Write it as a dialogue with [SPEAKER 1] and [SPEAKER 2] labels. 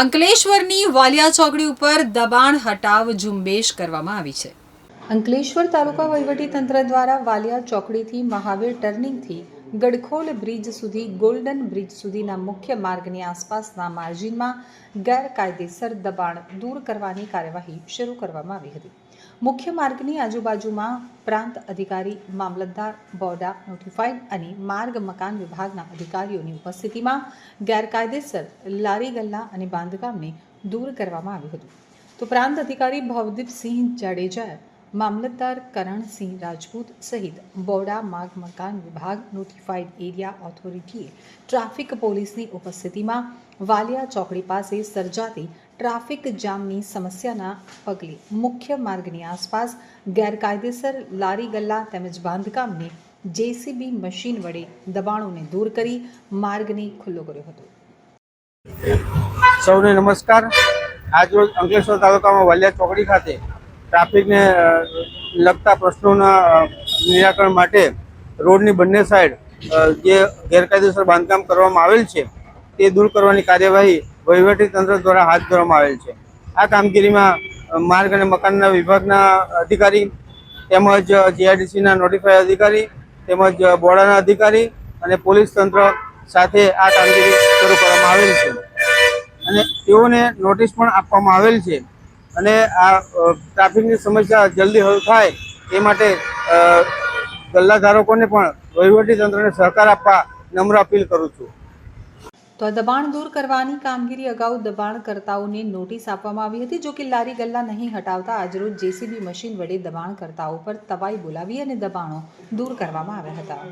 [SPEAKER 1] અંકલેશ્વરની વાલિયા ચોકડી ઉપર દબાણ હટાવ ઝુંબેશ કરવામાં આવી છે. અંકલેશ્વર તાલુકા વહીવટીતંત્ર દ્વારા વાલિયા ચોકડીથી મહાવીર ટર્નિંગથી ગડખોલ બ્રિજ સુધી, ગોલ્ડન બ્રિજ સુધીના મુખ્ય માર્ગની આસપાસના માર્જિનમાં ગેરકાયદેસર દબાણ દૂર કરવાની કાર્યવાહી શરૂ કરવામાં આવી હતી. મુખ્ય માર્ગની આજુબાજુમાં પ્રાંત અધિકારી, મામલતદાર, બોર્ડા નોટિફાઈડ અને માર્ગ મકાન વિભાગના અધિકારીઓની ઉપસ્થિતિમાં ગેરકાયદેસર લારી ગલ્લા અને બાંધકામને દૂર કરવામાં આવ્યું હતું. તો પ્રાંત અધિકારી ભવદીપસિંહ જાડેજાએ મામલતદાર કરણસિંહ રાજપૂત સહિત બોડા માર્ગ મકાન વિભાગ નોટિફાઈડ એરિયા ઓથોરિટીએ ટ્રાફિક પોલીસની ઉપસ્થિતિમાં વાલિયા ચોકડી પાસે સર્જાતી ટ્રાફિક જામની સમસ્યાના પગલે મુખ્ય માર્ગની આસપાસ ગેરકાયદેસર લારી ગલ્લા તેમજ બાંધકામને જેસીબી મશીન વડે દબાણોને દૂર કરી માર્ગને ખુલ્લો કર્યો હતો.
[SPEAKER 2] સૌને નમસ્કાર. આજરોજ અંકલેશ્વર તાલુકામાં વાલિયા ચોકડી ખાતે ટ્રાફિકને લગતા પ્રશ્નોના નિરાકરણ માટે રોડની બંને સાઈડ જે ગેરકાયદેસર બાંધકામ કરવામાં આવેલ છે, તે દૂર કરવાની કાર્યવાહી તંત્ર દ્વારા હાથ ધરવામાં આવેલ છે. આ કામગીરીમાં માર્ગ અને મકાનના વિભાગના અધિકારી તેમજ જીઆઈડીસીના નોટિફાઈ અધિકારી તેમજ બોર્ડાના અધિકારી અને પોલીસ તંત્ર સાથે આ કામગીરી શરૂ કરવામાં આવેલ છે. અને તેઓને નોટિસ પણ આપવામાં આવેલ છે. અને આ ટ્રાફિકની સમસ્યા જલ્દી હલ થાય એ માટે ગલ્લાધારકોને ગલ્લા ધારકોને પણ વહીવટી તંત્રને સહકાર આપવા નમ્ર અપીલ કરું છું.
[SPEAKER 1] તો આ દબાણ દૂર કરવાની કામગીરી અગાઉ દબાણકર્તાઓને નોટિસ આપવામાં આવી હતી, જો કે લારી ગલ્લા નહીં હટાવતા આજરોજ જેસીબી મશીન વડે દબાણકર્તાઓ પર તવાઈ બોલાવી અને દબાણો દૂર કરવામાં આવ્યા હતા.